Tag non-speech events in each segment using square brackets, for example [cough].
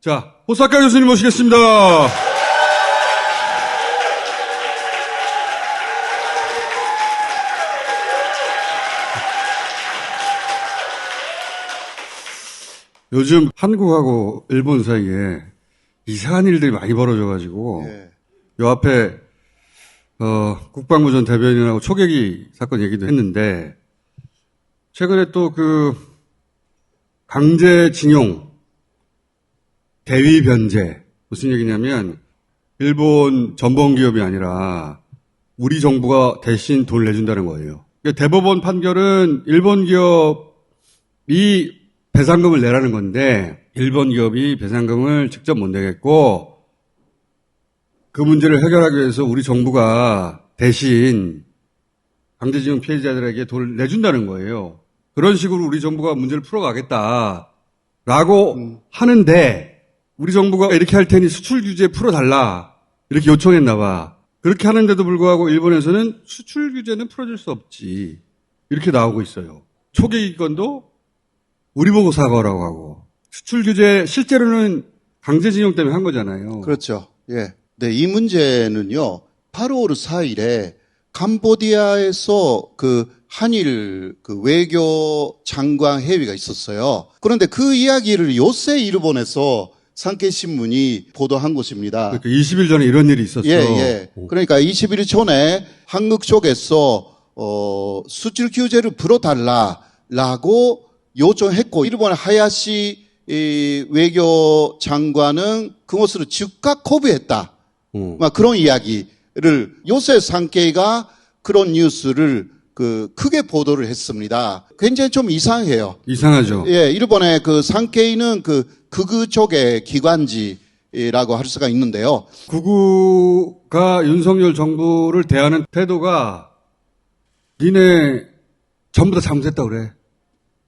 자, 호사카 교수님 모시겠습니다. 요즘 한국하고 일본 사이에 이상한 일들이 많이 벌어져가지고 예. 요 앞에 어, 국방부 전 대변인하고 초계기 사건 얘기도 했는데 최근에 또 그 강제징용 대위 변제 무슨 얘기냐면 일본 전범 기업이 아니라 우리 정부가 대신 돈을 내준다는 거예요. 그러니까 대법원 판결은 일본 기업이 배상금을 내라는 건데 일본 기업이 배상금을 직접 못 내겠고 그 문제를 해결하기 위해서 우리 정부가 대신 강제징용 피해자들에게 돈을 내준다는 거예요. 그런 식으로 우리 정부가 문제를 풀어가겠다라고 하는데 우리 정부가 이렇게 할 테니 수출 규제 풀어달라 이렇게 요청했나 봐. 그렇게 하는데도 불구하고 일본에서는 수출 규제는 풀어줄 수 없지 이렇게 나오고 있어요. 초계기 건도 우리 보고 사과라고 하고 수출 규제 실제로는 강제징용 때문에 한 거잖아요. 그렇죠. 예. 네, 이 문제는요, 8월 4일에 캄보디아에서 그 한일 그 외교 장관 회의가 있었어요. 그런데 그 이야기를 요새 일본에서 상케신문이 보도한 것입니다. 그러니까 20일 전에 이런 일이 있었어. 예, 예. 그러니까 21일 전에 한국 쪽에서 어, 수출 규제를 풀어달라라고 요청했고 일본 하야시 이 외교 장관은 그것을 즉각 거부했다. 어. 막 그런 이야기를 요새 상케이가 그런 뉴스를 그 크게 보도를 했습니다. 굉장히 좀 이상해요. 이상하죠. 예, 일본의 그 상케이는 그 극우 쪽의 기관지라고 할 수가 있는데요. 구구가 윤석열 정부를 대하는 태도가 니네 전부 다 잘못했다 그래.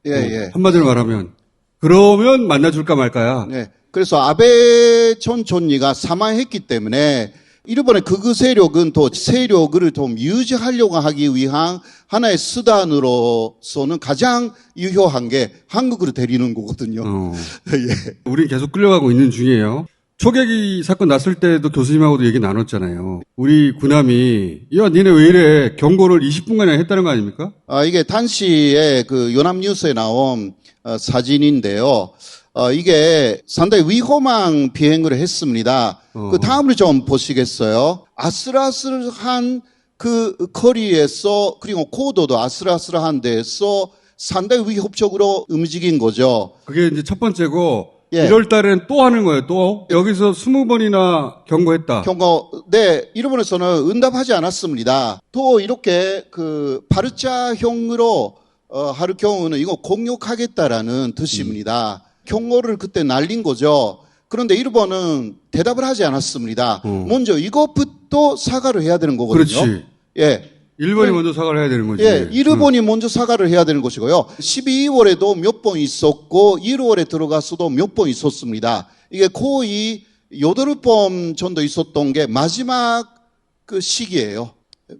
예, 예. 한마디로 말하면 그러면 만나줄까 말까야. 네. 그래서 아베 전 총리가 사망했기 때문에 일본의 극우 세력은 또 세력을 좀 유지하려고 하기 위한 하나의 수단으로서는 가장 유효한 게 한국으로 데리는 거거든요. 어. [laughs] 예. 우리 계속 끌려가고 있는 중이에요. 초계기 사건 났을 때도 교수님하고도 얘기 나눴잖아요. 우리 군함이 야 니네 왜 이래 경고를 20분간이나 했다는 거 아닙니까? 아, 이게 단시에 그 연합뉴스에 나온 어, 사진인데요. 어, 이게 상당히 위험한 비행을 했습니다. 어. 그 다음을 좀 보시겠어요? 아슬아슬한 그 거리에서 그리고 고도도 아슬아슬한 데서 상당히 위협적으로 움직인 거죠. 그게 이제 첫 번째고 예. 1월 달에는 또 하는 거예요. 또 여기서 20번이나 경고했다. 경고, 네, 일본에서는 응답하지 않았습니다. 또 이렇게 그 파르자형으로 어, 할 경우는 이거 공격하겠다라는 뜻입니다. 경고를 그때 날린 거죠. 그런데 일본은 대답을 하지 않았습니다. 어. 먼저 이것부터 사과를 해야 되는 거거든요. 그렇지. 예. 일본이 먼저 사과를 해야 되는 거지. 예, 일본이 먼저 사과를 해야 되는 것이고요. 12월에도 몇 번 있었고 1월에 들어가서도 몇 번 있었습니다. 이게 거의 여덟 번 정도 있었던 게 마지막 그 시기예요.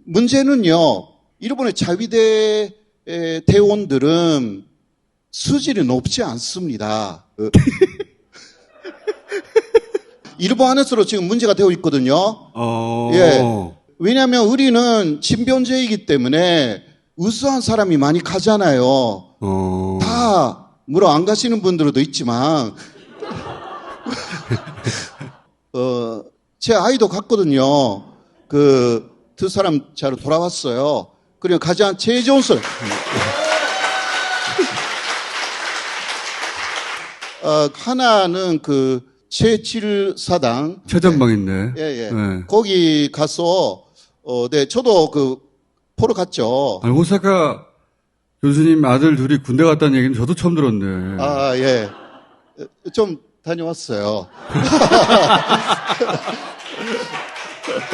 문제는요. 일본의 자위대 에, 대원들은 수질이 높지 않습니다. [laughs] 그 일본 안에서도 지금 문제가 되어 있거든요. 어. 예. 왜냐하면 우리는 친변제이기 때문에 우수한 사람이 많이 가잖아요. 어. 다 물론 안 가시는 분들도 있지만 [laughs] 어, 제 아이도 갔거든요. 그 두 사람 자로 돌아왔어요. 그리고 가장 제일 좋은 설 어, 하나는 그 최칠 사당 최전방 있네. 예, 예. 네. 거기 가서, 어, 네, 저도 그, 포로 갔죠. 아니, 호사카 교수님 아들 둘이 군대 갔다는 얘기는 저도 처음 들었네. 아, 예. 좀 다녀왔어요. [laughs]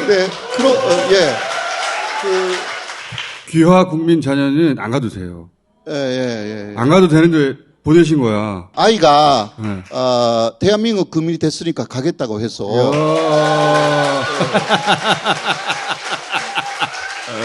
네, 그러, 어, 예. 그, 귀화 국민 자녀는 안 가도 돼요. 예, 예, 예. 안 가도 되는데 보내신 거야. 아이가, 네. 어, 대한민국 국민이 됐으니까 가겠다고 해서. 야.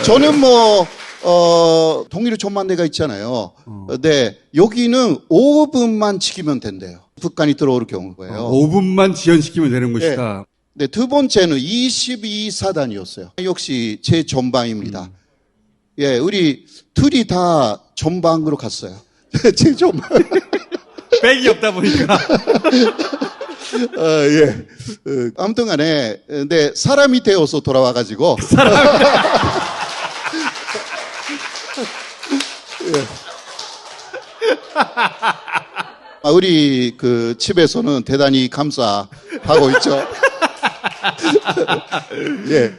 저는 뭐, 어, 동일의 천만대가 있잖아요. 네, 여기는 5분만 지키면 된대요. 북한이 들어올 경우고요. 5분만 지연시키면 되는 것이다. 네, 두 번째는 22사단이었어요. 역시 제 전방입니다. 예, 우리 둘이 다 전방으로 갔어요. [laughs] 제 전방. 백이 없다 보니까. 어, [laughs] 예. 어, 아무튼 간에, 근데 사람이 되어서 돌아와가지고. [laughs] 아, 우리 그 집에서는 대단히 감사하고 있죠. 예.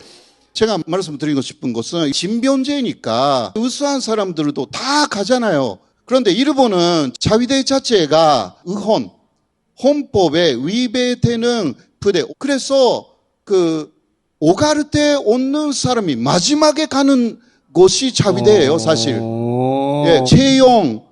제가 말씀드리고 싶은 것은 신변제니까 우수한 사람들도 다 가잖아요. 그런데 일본은 자위대 자체가 의헌, 헌법에 위배되는 부대. 그래서 그 오가르테 얻는 사람이 마지막에 가는 곳이 자위대예요, 사실. 어. 예, 채용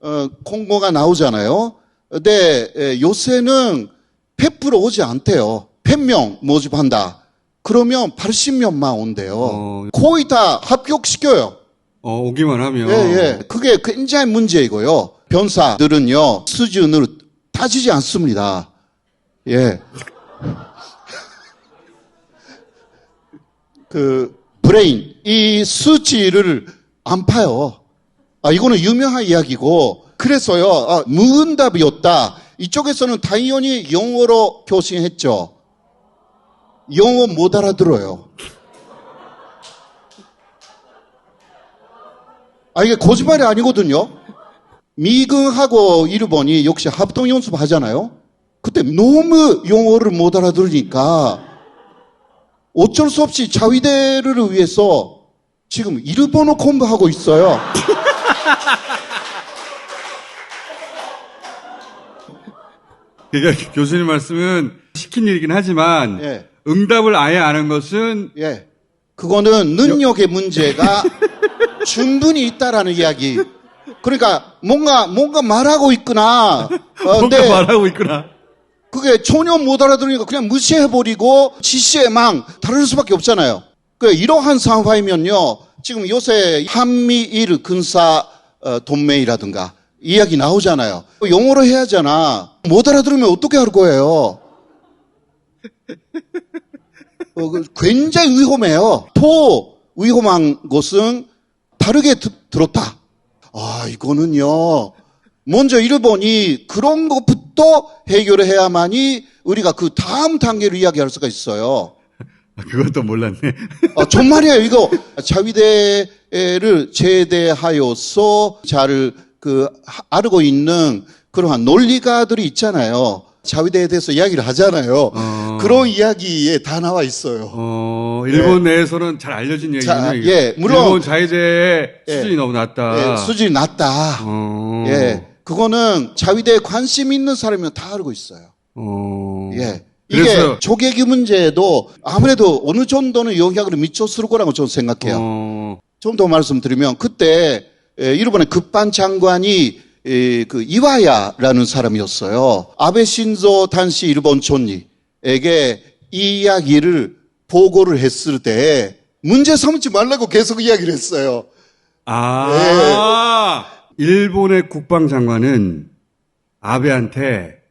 어, 공고가 나오잖아요. 근데 예, 요새는 100% 오지 않대요. 100명 모집한다. 그러면 80명만 온대요. 어. 거의 다 합격시켜요. 어, 오기만 하면. 예, 예. 그게 굉장히 문제이고요. 변사들은요, 수준으로 따지지 않습니다. 예. [laughs] 그, 브레인, 이 수치를 안 파요. 아, 이거는 유명한 이야기고, 그래서요, 아, 무응답이었다. 이쪽에서는 당연히 영어로 교신했죠. 영어 못 알아들어요. 아, 이게 거짓말이 아니거든요. 미군하고 일본이 역시 합동 연습 하잖아요. 그때 너무 영어를 못 알아들으니까 어쩔 수 없이 자위대를 위해서 지금 일본어 공부하고 있어요. [laughs] 그러니까 교수님 말씀은 시킨 일이긴 하지만 예. 응답을 아예 안 한 것은 예. 그거는 능력의 문제가 [laughs] 충분히 있다라는 이야기. 그러니까 뭔가 뭔가 말하고 있구나. 어, 뭔가 말하고 있구나. 그게 전혀 못 알아들으니까 그냥 무시해버리고 지시에 망 다를 수밖에 없잖아요. 그 이러한 상황이면요. 지금 요새 한미일 군사 어, 동맹이라든가 이야기 나오잖아요. 영어로 해야 하잖아. 못 알아들으면 어떻게 할 거예요? 어, 그 굉장히 위험해요. 더 위험한 것은 다르게 드- 들었다. 아, 이거는요. 먼저 일본이 그런 것부터 해결을 해야만이 우리가 그 다음 단계를 이야기할 수가 있어요. 아, 그것도 몰랐네. 아, 정말이에요. 이거 자위대를 제대하여서 잘그 알고 있는 그러한 논리가들이 있잖아요. 자위대에 대해서 이야기를 하잖아요. 어. 그런 이야기에 다 나와 있어요. 어, 일본 내에서는 잘 알려진 이게. 예, 물론- 일본 자위대의 예. 수준이 너무 낮다. 예, 수준이 낮다. 어. 예, 그거는 자위대에 관심 있는 사람이면 다 알고 있어요. 어. 예. 이게 조개기 문제에도 아무래도 어느 정도는 영향을 미쳤을 거라고 저는 생각해요. 어. 좀 더 말씀드리면 그때 에, 일본의 급반 장관이 에, 그 이와야라는 사람이었어요. 아베 신조 단시 일본 총리에게 이 이야기를 보고를 했을 때 문제 삼지 말라고 계속 이야기를 했어요. 아. 일본의 국방장관은 아베한테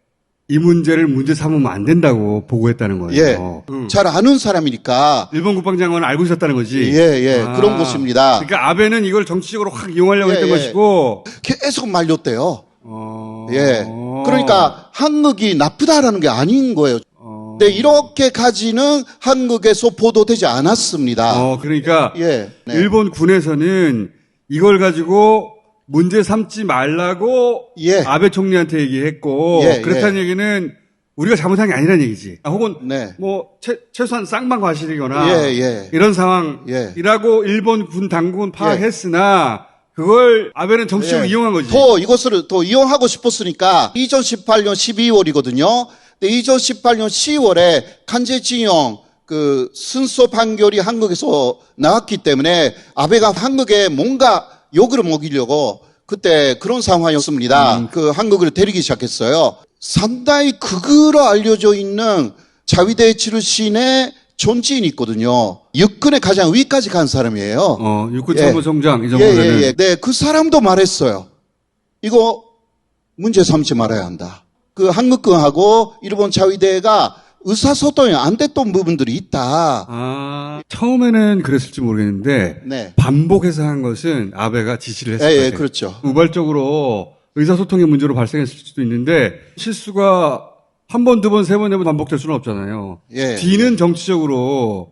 이 문제를 문제 삼으면 안 된다고 보고했다는 예. 거예요. 응. 잘 아는 사람이니까 일본 국방장관은 알고 있었다는 거지. 예, 예. 아. 그런 것입니다. 그러니까 아베는 이걸 정치적으로 확 이용하려고 예, 했던 예. 것이고. 계속 말렸대요. 어. 예. 그러니까 한국이 나쁘다라는 게 아닌 거예요. 어. 근데 이렇게까지는 한국에서 보도되지 않았습니다. 어, 그러니까 예. 네. 일본 군에서는 이걸 가지고 문제 삼지 말라고 예. 아베 총리한테 얘기했고 예, 그렇다는 얘기는 우리가 잘못한 게 아니라는 얘기지. 아, 혹은 네. 뭐 최, 최소한 쌍방 과실이거나 예, 예. 이런 예. 상황이라고 일본 군 당국은 파악했으나 그걸 아베는 정치적으로 예. 이용한 거지. 더 이것을 더 이용하고 싶었으니까 2018년 12월이거든요. 근데 2018년 10월에 간제징용 그 순서 판결이 한국에서 나왔기 때문에 아베가 한국에 뭔가 욕을 먹이려고 그때 그런 상황이었습니다. 음. 그 한국을 데리기 시작했어요. 상당히 극으로 알려져 있는 자위대 출신의 존재인이 있거든요. 육군의 가장 위까지 간 사람이에요. 어, 육군 예. 참모총장 이 예, 정도면은 예, 예. 네, 그 사람도 말했어요. 이거 문제 삼지 말아야 한다. 그 한국군하고 일본 자위대가 의사소통이 안 됐던 부분들이 있다. 아, 처음에는 그랬을지 모르겠는데 네. 반복해서 한 것은 아베가 지시를 했을 예, 것 예. 그렇죠. 우발적으로 의사소통의 문제로 발생했을 수도 있는데 실수가 한 번, 두 번, 세 번, 네 번 반복될 수는 없잖아요. 예. 뒤는 정치적으로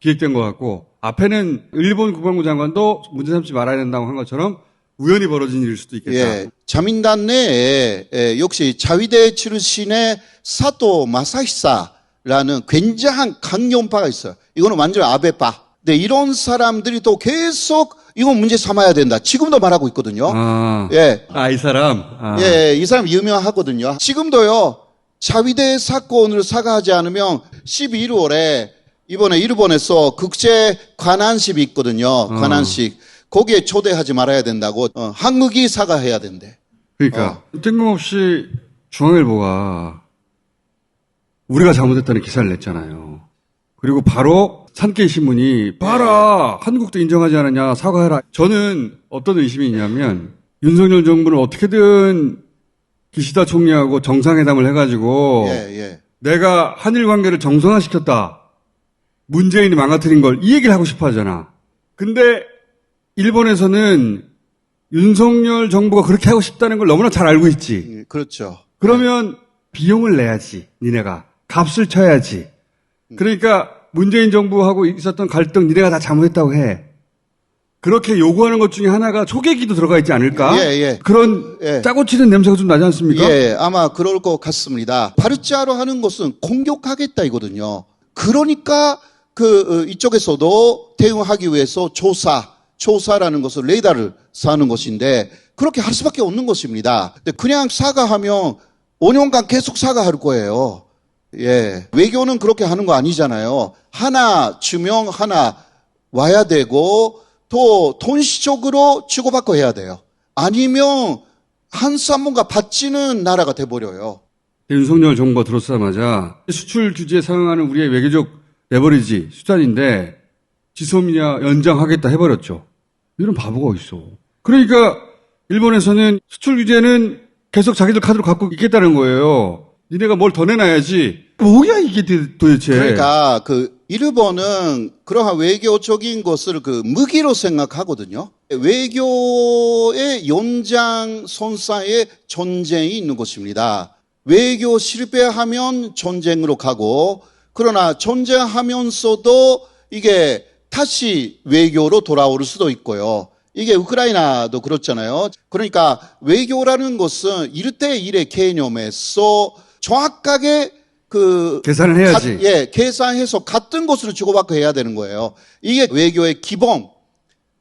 기획된 것 같고 앞에는 일본 국방부 장관도 문제 삼지 말아야 된다고 한 것처럼 우연히 벌어진 일일 수도 있겠다. 예. 자민당 내에 예, 역시 자위대 출신의 사토 마사히사라는 굉장한 강경파가 있어요. 이거는 완전 아베파. 근데 이런 사람들이 또 계속 이건 문제 삼아야 된다. 지금도 말하고 있거든요. 아, 예. 아, 이 사람. 아. 예, 이 사람 유명하거든요. 지금도요, 자위대 사건을 사과하지 않으면 11월에 이번에 일본에서 국제 관한식이 있거든요. 관한식. 거기에 초대하지 말아야 된다고, 어, 한국이 사과해야 된대. 그러니까 뜬금없이 중앙일보가 우리가 잘못했다는 기사를 냈잖아요. 그리고 바로 산케이 신문이 봐라 한국도 인정하지 않았냐 사과해라. 저는 어떤 의심이 있냐면 윤석열 정부는 어떻게든 기시다 총리하고 정상회담을 해가지고 예, 예. 내가 한일 관계를 정상화시켰다. 문재인이 망가뜨린 걸 이 얘기를 하고 싶어 하잖아. 근데 일본에서는 윤석열 정부가 그렇게 하고 싶다는 걸 너무나 잘 알고 있지. 음, 그렇죠. 그러면 비용을 내야지, 니네가. 값을 쳐야지. 그러니까 문재인 정부하고 있었던 갈등 니네가 다 잘못했다고 해. 그렇게 요구하는 것 중에 하나가 초계기도 들어가 있지 않을까? 예, 예. 그런 예. 짜고 치는 냄새가 좀 나지 않습니까? 예, 아마 그럴 것 같습니다. 파르치아로 하는 것은 공격하겠다 이거든요. 그러니까 그 어, 이쪽에서도 대응하기 위해서 조사, 조사라는 것을 레이더를 사는 것인데 그렇게 할 수밖에 없는 것입니다. 근데 그냥 사과하면 5년간 계속 사과할 거예요. 예. 외교는 그렇게 하는 거 아니잖아요. 하나 주명 하나 와야 되고 또 돈시적으로 주고받고 해야 돼요. 아니면 한 쌈문가 받지는 나라가 돼버려요. 윤석열 정부가 들어서자마자 수출 규제에 상응하는 우리의 외교적 레버리지 수단인데 지소미아 연장하겠다 해버렸죠. 이런 바보가 있어. 그러니까 일본에서는 수출 규제는 계속 자기들 카드로 갖고 있겠다는 거예요. 니네가 뭘 더 내놔야지. 뭐야 이게 도- 도대체. 그러니까 그 일본은 그러한 외교적인 것을 그 무기로 생각하거든요. 외교의 연장 선상에 전쟁이 있는 것입니다. 외교 실패하면 전쟁으로 가고 그러나 전쟁하면서도 이게 다시 외교로 돌아올 수도 있고요. 이게 우크라이나도 그렇잖아요. 그러니까 외교라는 것은 1대1의 개념에서 정확하게 그 계산을 해야지. 가- 예, 계산해서 같은 것으로 주고받고 해야 되는 거예요. 이게 외교의 기본.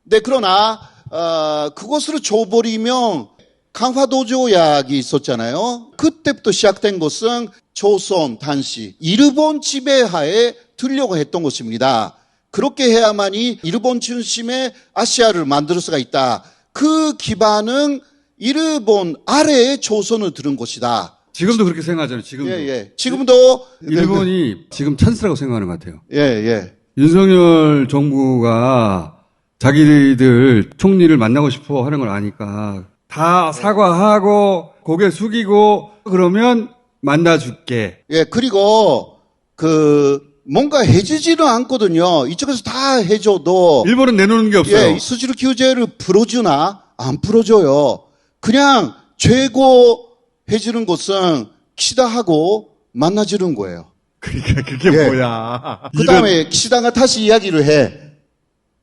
네, 그러나 어, 그것을 줘버리면 강화도 조약이 있었잖아요. 그때부터 시작된 것은 조선 단시 일본 지배하에 들려고 했던 것입니다. 그렇게 해야만이 일본 중심의 아시아를 만들 수가 있다. 그 기반은 일본 아래에 조선을 들은 것이다. 지금도 그렇게 생각하잖아요. 지금도. 예, 예. 지금도 일본이 지금 찬스라고 생각하는 것 같아요. 예, 예. 윤석열 정부가 자기들 총리를 만나고 싶어 하는 걸 아니까 다 사과하고 고개 숙이고 그러면 만나 줄게. 예, 그리고 그 뭔가 해주지는 않거든요. 이쪽에서 다 해줘도 일본은 내놓는 게 없어요. 예, 수출 규제를 풀어주나 안 풀어줘요. 그냥 최고 해주는 것은 키시다하고 만나주는 거예요. 그러니까 그게 예. 뭐야. 그 다음에 키시다가 다시 이야기를 해.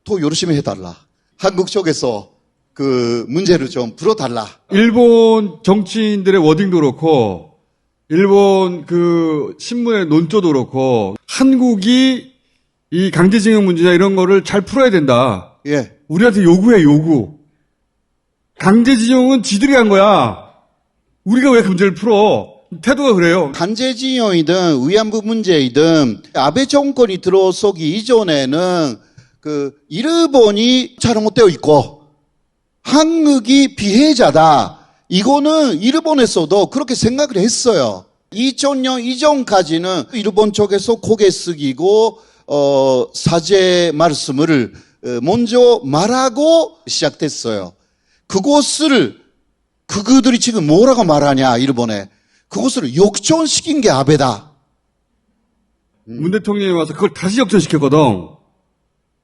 더 열심히 해달라. 한국 쪽에서 그 문제를 좀 풀어달라. 일본 정치인들의 워딩도 그렇고 일본 그 신문의 논조도 그렇고 한국이 이 강제징용 문제나 이런 거를 잘 풀어야 된다. 예. 우리한테 요구해 요구. 강제징용은 지들이 한 거야. 우리가 왜그 문제를 풀어? 태도가 그래요. 간제지용이든 위안부 문제이든 아베 정권이 들어서기 이전에는 그 일본이 잘못되어 있고 한국이 피해자다. 이거는 일본에서도 그렇게 생각을 했어요. 2000년 이전까지는 일본 쪽에서 고개 숙이고 어 사죄 말씀을 어, 먼저 말하고 시작됐어요. 그것을 그들이 지금 뭐라고 말하냐 일본에 그것을 역전시킨 게 아베다. 문 대통령이 와서 그걸 다시 역전시켰거든.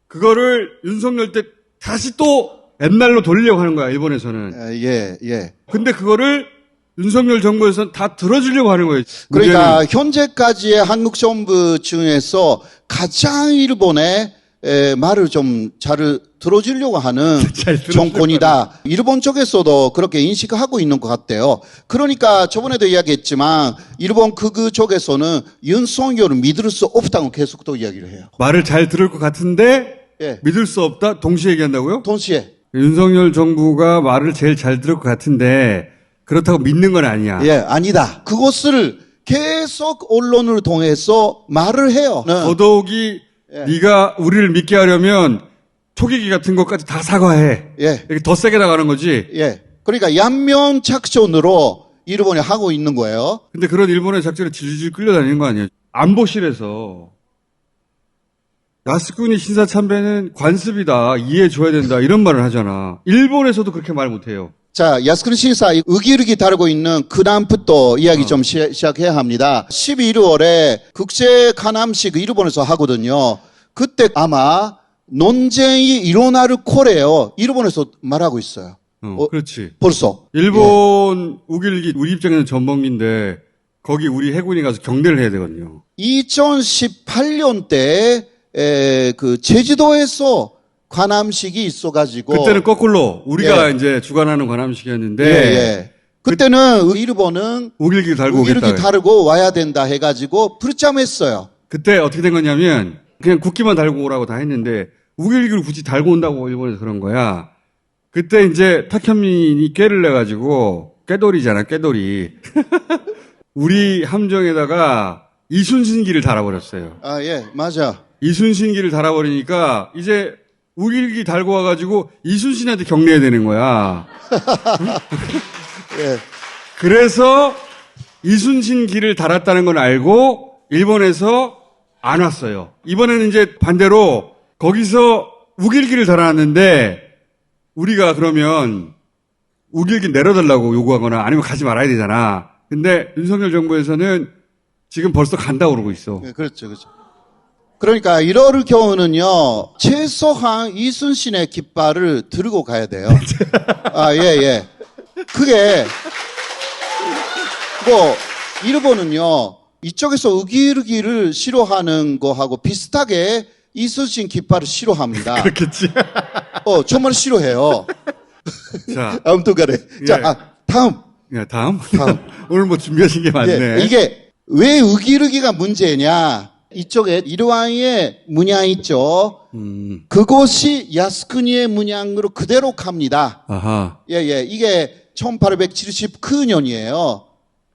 그거를 윤석열 때 다시 또 옛날로 돌리려고 하는 거야, 일본에서는. 에, 예, 예. 근데 그거를 윤석열 정부에서는 다 들어주려고 하는 거예요. 그러니까 현재까지의 한국 정부 중에서 가장 일본의 에, 말을 좀 [laughs] 잘 들어주려고 하는 정권이다. 일본 쪽에서도 그렇게 인식하고 있는 것 같아요. 그러니까 저번에도 이야기했지만 일본 극우 쪽에서는 윤석열을 믿을 수 없다고 계속 또 이야기를 해요. 말을 잘 들을 것 같은데 예. 믿을 수 없다? 동시에 얘기한다고요? 동시에 윤석열 정부가 말을 제일 잘 들을 것 같은데 그렇다고 믿는 건 아니야. 예 아니다. 그것을 계속 언론을 통해서 말을 해요. 네. 더더욱이 예. 네가 우리를 믿게 하려면 초계기 같은 것까지 다 사과해. 예. 이렇게 더 세게 나가는 거지. 예. 그러니까 양면 작전으로 일본이 하고 있는 거예요. 근데 그런 일본의 작전에 질질 끌려다니는 거 아니에요? 안보실에서 야스쿠니 신사 참배는 관습이다. 이해해줘야 된다. 이런 말을 하잖아. 일본에서도 그렇게 말 못해요. 자, 야스쿠니 신사 의기르기 다루고 있는 그 다음부터 이야기 좀 시, 작해야 합니다. 11월에 국제 가남식 일본에서 하거든요. 그때 아마 논쟁이 일어날 거래요. 일본에서 말하고 있어요. 어, 어, 그렇지. 벌써. 일본 우길기 우리 입장에는 전범기인데 거기 우리 해군이 가서 경례를 해야 되거든요. 2018년 때, 에, 그, 제주도에서 관함식이 있어가지고. 그때는 거꾸로 우리가 예. 이제 주관하는 관함식이었는데 예, 예. 그때는 일본은 우길기 달고. 이렇게 다르고 와야 된다 해가지고 불참했어요. 그때 어떻게 된 거냐면 그냥 국기만 달고 오라고 다 했는데 우길기를 굳이 달고 온다고 일본에서 그런 거야. 그때 이제 탁현민이 꾀를 내가지고 꾀돌이잖아 꾀돌이. [laughs] 우리 함정에다가 이순신기를 달아버렸어요. 아, 예, 맞아. 이순신기를 달아버리니까 이제 우길기 달고 와가지고 이순신한테 경례해야 되는 거야. [laughs] 예. 그래서 이순신기를 달았다는 걸 알고 일본에서 안 왔어요. 이번에는 이제 반대로 거기서 우길기를 달아놨는데 우리가 그러면 우길기 내려달라고 요구하거나 아니면 가지 말아야 되잖아. 근데 윤석열 정부에서는 지금 벌써 간다 그러고 있어. 예, 그렇죠, 그렇죠. 그러니까 이럴 경우는요, 최소한 이순신의 깃발을 들고 가야 돼요. [laughs] 아, 예, 예. 그게, 뭐, 일본은요, 이쪽에서 의기르기를 싫어하는 거하고 비슷하게 이순신 깃발을 싫어합니다. [laughs] 그렇겠지. 어, 정말 싫어해요. 자, [laughs] 아무튼 간에. 자, 예. 아, 다음. 야, 다음. 다음. 오늘 뭐 준비하신 게 많네. 예, 이게 왜 의기르기가 문제냐? 이쪽에 일왕의 문양 있죠. 음, 그것이 야스쿠니의 문양으로 그대로 갑니다. 아하. 예, 예. 이게 1879년이에요.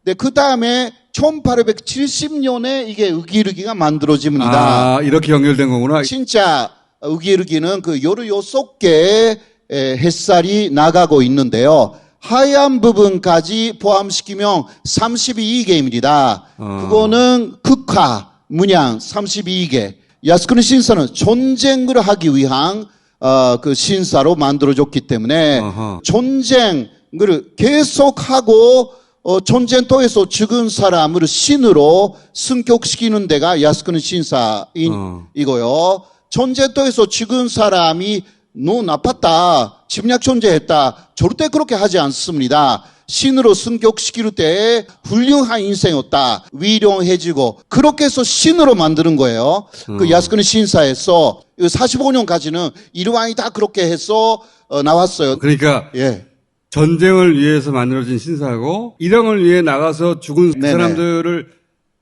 근데 그 다음에 1870년에 이게 의기르기가 만들어집니다. 아, 이렇게 연결된 거구나. 진짜 의기르기는 그 요르 여섯 개의 에, 햇살이 나가고 있는데요. 하얀 부분까지 포함시키면 32개입니다. 어. 그거는 극화 문양 32개. 야스쿠니 신사는 전쟁을 하기 위한 어, 그 신사로 만들어졌기 때문에 어허. 전쟁을 계속하고 어, 전쟁터에서 죽은 사람을 신으로 승격시키는 데가 야스쿠니 신사인 어. 이거요. 전쟁터에서 죽은 사람이 너 나빴다, 침략 존재했다. 절대 그렇게 하지 않습니다. 신으로 승격시킬 때 훌륭한 인생이었다. 위령해지고 그렇게 해서 신으로 만드는 거예요. 그 야스쿠니 신사에서 45년까지는 일왕이 다 그렇게 해서 어, 나왔어요. 그러니까 예. 전쟁을 위해서 만들어진 신사고 일왕을 위해 나가서 죽은 그 네네. 사람들을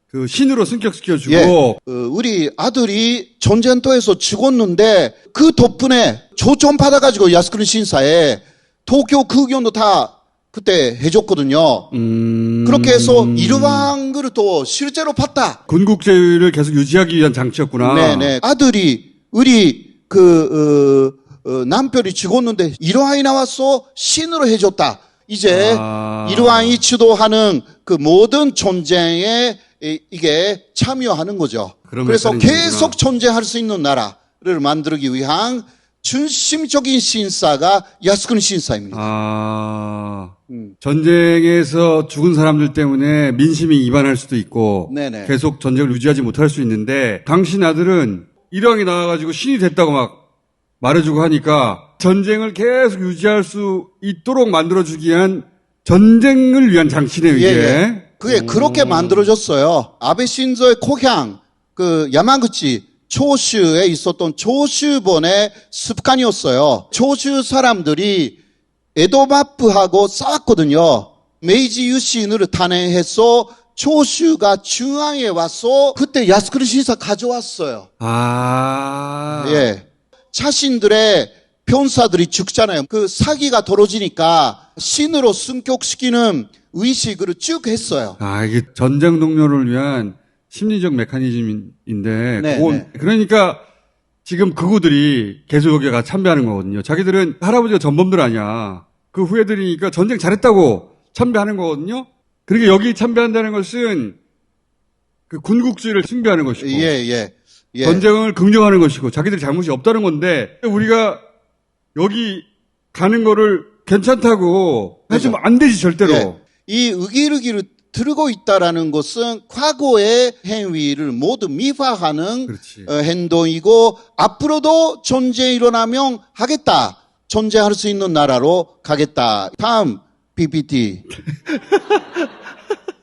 그 신으로 승격시켜주고 예. 어, 우리 아들이 전쟁터에서 죽었는데 그 덕분에 조점 받아가지고 야스쿠니 신사에 도쿄 극연도 다 그때 해줬거든요. 음, 그렇게 해서 일왕을 또 실제로 봤다. 군국제를 계속 유지하기 위한 장치였구나. 네네. 아들이 우리 그 어, 어, 남편이 죽었는데 일왕이 나왔어 신으로 해줬다. 이제 아. 일왕이 주도하는 그 모든 전쟁에 이- 이게 참여하는 거죠. 그래서. 계속 존재할 수 있는 나라를 만들기 위한 중심적인 신사가 야스쿠니 신사입니다. 아, 음. 전쟁에서 죽은 사람들 때문에 민심이 이반할 수도 있고 네네. 계속 전쟁을 유지하지 못할 수 있는데 당신 아들은 일왕이 나와가지고 신이 됐다고 막 말해주고 하니까 전쟁을 계속 유지할 수 있도록 만들어주기 위한 전쟁을 위한 장치네요 이게. 예, 예. 그게 그렇게 만들어졌어요. 아베 신조의 고향, 그 야마구치 초슈에 있었던 초슈본의 습관이었어요. 초슈 사람들이 에도마프하고 싸웠거든요. 메이지 유신을 탄핵해서 초슈가 중앙에 와서 그때 야스쿠니 신사 가져왔어요. 아, 예. 자신들의 변사들이 죽잖아요. 그 사기가 벌어지니까 신으로 승격시키는 의식을 쭉 했어요. 아 이게 전쟁 동료를 위한 심리적 메커니즘인데, 네, 그건- 네. 그러니까 지금 그구들이 계속 여기 가 참배하는 거거든요. 자기들은 할아버지가 전범들 아니야. 그 후예들이니까 전쟁 잘했다고 참배하는 거거든요. 그러니까 여기 참배한다는 것은 그 군국주의를 숭배하는 것이고 예, 예. 예. 전쟁을 긍정하는 것이고 자기들 잘못이 없다는 건데 우리가 여기 가는 거를 괜찮다고 해주면 안 되지 절대로. 예. 이 의기르기를 들고 있다라는 것은 과거의 행위를 모두 미화하는 그렇지. 어, 행동이고 앞으로도 전쟁이 일어나면 하겠다. 전쟁할 수 있는 나라로 가겠다. 다음 PPT.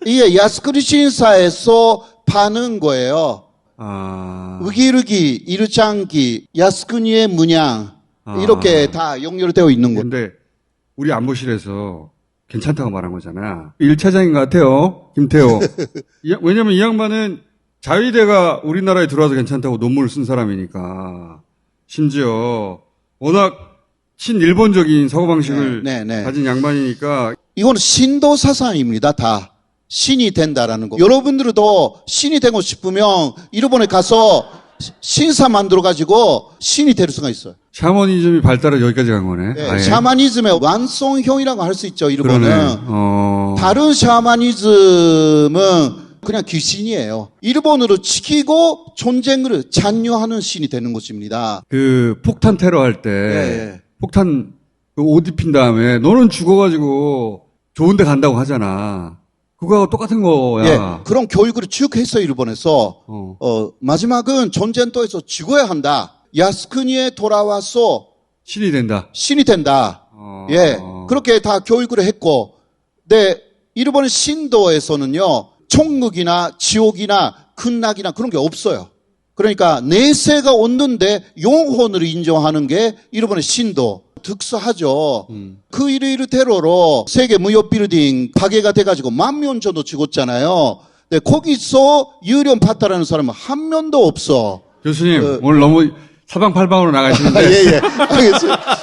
이게 야스쿠리 신사에서 파는 거예요. 아, 의기르기, 이르창기, 야스쿠니의 문양 아. 이렇게 다 연결되어 있는 거. 근데 우리 안보실에서 괜찮다고 말한 거잖아. 1차장인 것 같아요. 김태호. [laughs] 이- 왜냐면 이 양반은 자위대가 우리나라에 들어와서 괜찮다고 논문을 쓴 사람이니까. 심지어 워낙 친일본적인 사고방식을 네, 네, 네. 가진 양반이니까 이건 신도 사상입니다, 다. 신이 된다라는 거. 여러분들도 신이 되고 싶으면 일본에 가서 시- 신사 만들어 가지고 신이 될 수가 있어요. 샤머니즘이 발달해 여기까지 간 거네. 네. 샤머니즘의 완성형이라고 할 수 있죠, 일본은. 어. 다른 샤머니즘은 그냥 귀신이에요. 일본으로 지키고 전쟁을 잔류하는 신이 되는 것입니다. 그 폭탄 테러 할때 예, 예. 폭탄 그옷 입힌 다음에 너는 죽어가지고 좋은데 간다고 하잖아. 그거하고 똑같은 거야. 예, 그런 교육을 쭉 했어요, 일본에서. 어. 어, 마지막은 전쟁터에서 죽어야 한다. 야스쿠니에 돌아와서 신이 된다. 신이 된다. 어. 예, 그렇게 다 교육을 했고, 네, 일본 신도에서는요, 총극이나 지옥이나 극락이나 그런 게 없어요. 그러니까 내세가 없는데 영혼을 인정하는 게 일본의 신도. 특수하죠. 그 일을 테러로 세계 무역 빌딩 파괴가 돼가지고 만 명 정도 죽었잖아요. 네, 거기서 유령 파타라는 사람은 한 명도 없어. 교수님 그- 오늘 너무 사방팔방으로 [laughs] 아, 나가시는데 예, 예. 알겠습니다. [laughs]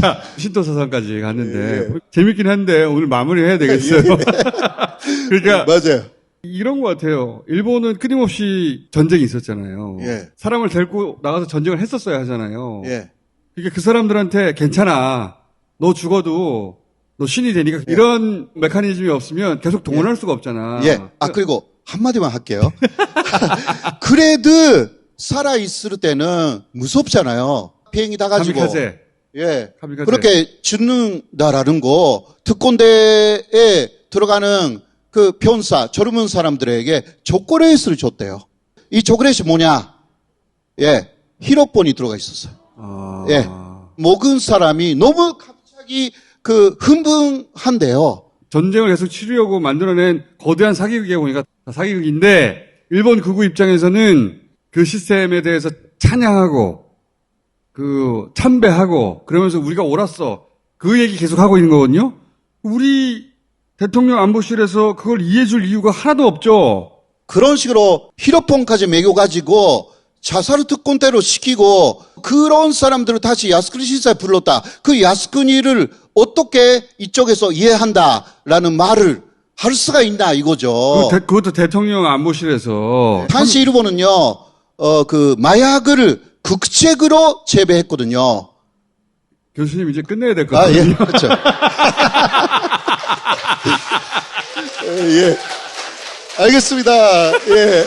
자 신도 사상까지 갔는데 예, 재밌긴 한데 오늘 마무리해야 되겠어요. [laughs] 그러니까 맞아요. 이런 것 같아요. 일본은 끊임없이 전쟁이 있었잖아요. 예. 사람을 데리고 나가서 전쟁을 했었어야 하잖아요. 예. 그러니까 그 사람들한테 괜찮아. 너 죽어도 너 신이 되니까 이런 메커니즘이 없으면 계속 동원할 수가 없잖아. 예. 아, 그리고 한마디만 할게요. [laughs] 그래도 살아 있을 때는 무섭잖아요. 비행기 다 가지고. 카미카제. 예. 카미카제. 그렇게 죽는다라는 거, 특권대에 들어가는 그 변사, 젊은 사람들에게 초콜릿을 줬대요. 이 초콜릿이 뭐냐? 예. 히로폰이 들어가 있었어요. 아, 예. 먹은 사람이 너무 갑자기 그 흥분한대요. 전쟁을 계속 치르려고 만들어낸 거대한 사기극에 보니까 다 사기극인데 일본 극우 입장에서는 그 시스템에 대해서 찬양하고 그 참배하고 그러면서 우리가 옳았어 그 얘기 계속 하고 있는 거거든요. 우리 대통령 안보실에서 그걸 이해해 줄 이유가 하나도 없죠. 그런 식으로 히로폰까지 매겨 가지고 자살 특권대로 시키고 그런 사람들을 다시 야스쿠니 신사에 불렀다. 그 야스쿠니를 어떻게 이쪽에서 이해한다라는 말을 할 수가 있나 이거죠. 그 대- 그것도 대통령 안보실에서 당시 일본은요, 어, 그 마약을 극책으로 재배했거든요. 교수님 이제 끝내야 될것 아, 같아요. 예, 그렇죠. [laughs] 예. 알겠습니다. 예.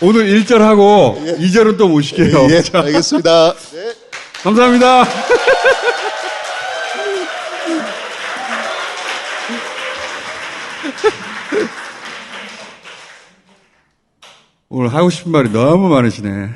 오늘 1절 하고 2절은 또 모실게요. 예, 알겠습니다. 네. 감사합니다. 오늘 하고 싶은 말이 너무 많으시네.